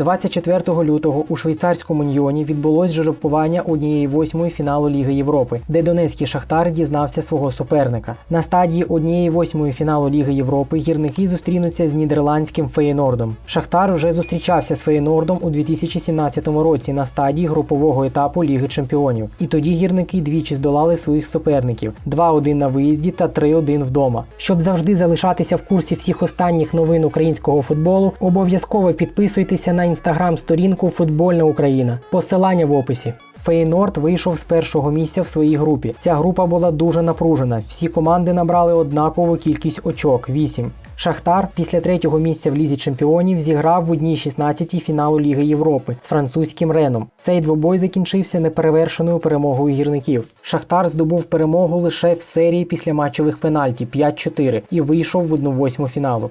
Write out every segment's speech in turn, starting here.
24 лютого у швейцарському Ньйоні відбулось жеребкування однієї восьмої фіналу Ліги Європи, де Донецький Шахтар дізнався свого суперника. На стадії однієї восьмої фіналу Ліги Європи гірники зустрінуться з нідерландським Феєнордом. Шахтар вже зустрічався з Феєнордом у 2017 році на стадії групового етапу Ліги Чемпіонів. І тоді гірники двічі здолали своїх суперників: 2-1 на виїзді та 3-1 вдома. Щоб завжди залишатися в курсі всіх останніх новин українського футболу, обов'язково підписуйтеся на інстаграм-сторінку Футбольна Україна. Посилання в описі. Фейнорд вийшов з першого місця в своїй групі. Ця група була дуже напружена. Всі команди набрали однакову кількість очок 8. Шахтар після третього місця в лізі чемпіонів зіграв в одній 16-й фіналу Ліги Європи з французьким Реном. Цей двобой закінчився неперевершеною перемогою гірників. Шахтар здобув перемогу лише в серії після матчових пенальті 5-4 і вийшов в 1-8 фіналу.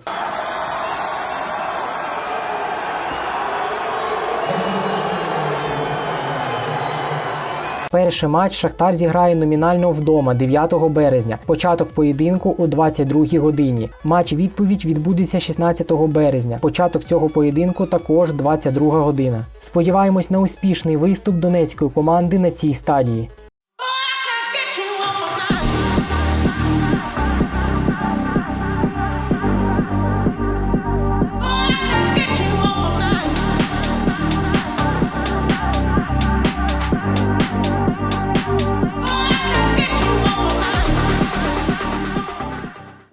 Перший матч Шахтар зіграє номінально вдома 9 березня. Початок поєдинку о 22-й годині. Матч відповідь відбудеться 16 березня. Початок цього поєдинку також 22 година. Сподіваємось на успішний виступ донецької команди на цій стадії.